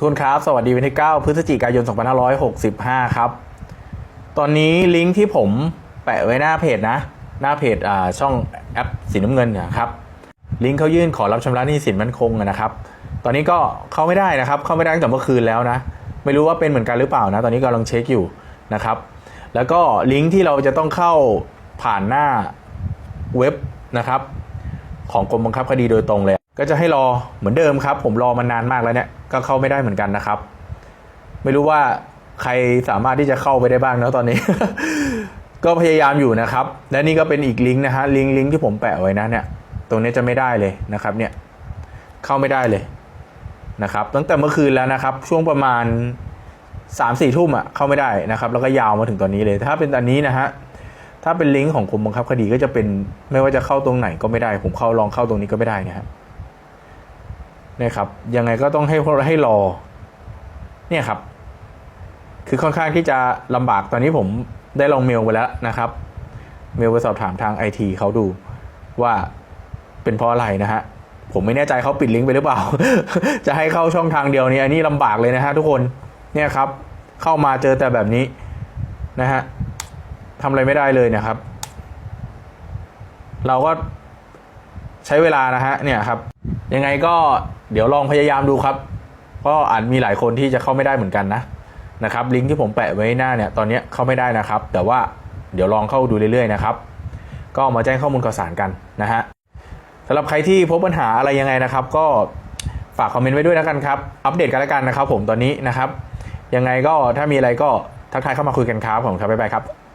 ทุนครับ สวัสดีวันที่ 9 พฤศจิกายน 2565 ครับ ตอนนี้ลิงก์ที่ผมแปะไว้หน้าเพจนะ หน้าเพจอ่าช่องแอปสีน้ำเงินนะครับ ลิงก์เขายื่นขอรับชำระหนี้สินมั่นคงนะครับ ตอนนี้ก็เข้าไม่ได้นะครับ เข้าไม่ได้ตั้งแต่เมื่อคืนแล้วนะ ไม่รู้ว่าเป็นเหมือนกันหรือเปล่านะ ตอนนี้กำลังเช็คอยู่นะครับ แล้วก็ลิงก์ที่เราจะต้องเข้าผ่านหน้าเว็บนะครับ ของกรมบังคับคดีโดยตรงเลย ก็จะให้รอเหมือนเดิมครับ ผมรอมานานมากแล้วเนี่ยก็เข้าไม่ได้เหมือนกันนะครับ ไม่รู้ว่าใครสามารถที่จะเข้าไปได้บ้างนะตอนนี้ ก็พยายามอยู่นะครับ และนี่ก็เป็นอีกลิงก์นะฮะลิงก์ลิงก์ที่ผมแปะไว้นะเนี่ย ตรงนี้จะไม่ได้เลยนะครับ เนี่ยเข้าไม่ได้เลยนะครับ ตั้งแต่เมื่อคืนแล้วนะครับ ช่วงประมาณสามสี่ทุ่มอะเข้าไม่ได้นะครับ แล้วก็ยาวมาถึงตอนนี้เลย ถ้าเป็นอันนี้นะฮะถ้าเป็นลิงก์ของกรมบังคับคดีก็จะเป็นไม่ว่าจะเข้าตรงไหนก็ไม่ได้ ผมเข้าลองเข้าตรงนี้ก็ไม่ได้นะฮะเนี่ยครับยังไงก็ต้องให้ให้รอเนี่ยครับ คือค่อนข้างที่จะลำบากตอนนี้ผมได้ลองเมลไปแล้วนะครับ เมลไปสอบถามทางไอทีเขาดูว่าเป็นเพราะอะไรนะฮะผมไม่แน่ใจเขาปิดลิงก์ไปหรือเปล่า จะให้เข้าช่องทางเดียวนี้อันนี้ลำบากเลยนะฮะทุกคนเนี่ยครับ เข้ามาเจอแต่แบบนี้นะฮะทำอะไรไม่ได้เลยนะครับ เราก็ใช้เวลานะฮะเนี่ยครับ ยังไงก็เดี๋ยวลองพยายามดูครับเพราะอาจมีหลายคนที่จะเข้าไม่ได้เหมือนกันนะนะครับลิงก์ที่ผมแปะไว้หน้าเนี่ยตอนนี้เข้าไม่ได้นะครับ แต่ว่าเดี๋ยวลองเข้าดูเรื่อยๆนะครับ ก็มาแจ้งข้อมูลข่าวสารกันนะฮะสำหรับใครที่พบปัญหาอะไรยังไงนะครับ ก็ฝากคอมเมนต์ไว้ด้วยแล้วกันครับ อัปเดตกันแล้วกันนะครับ ผมตอนนี้นะครับ ยังไงก็ถ้ามีอะไรก็ทักทายเข้ามาคุยกันครับผมครับบ๊ายบายครับ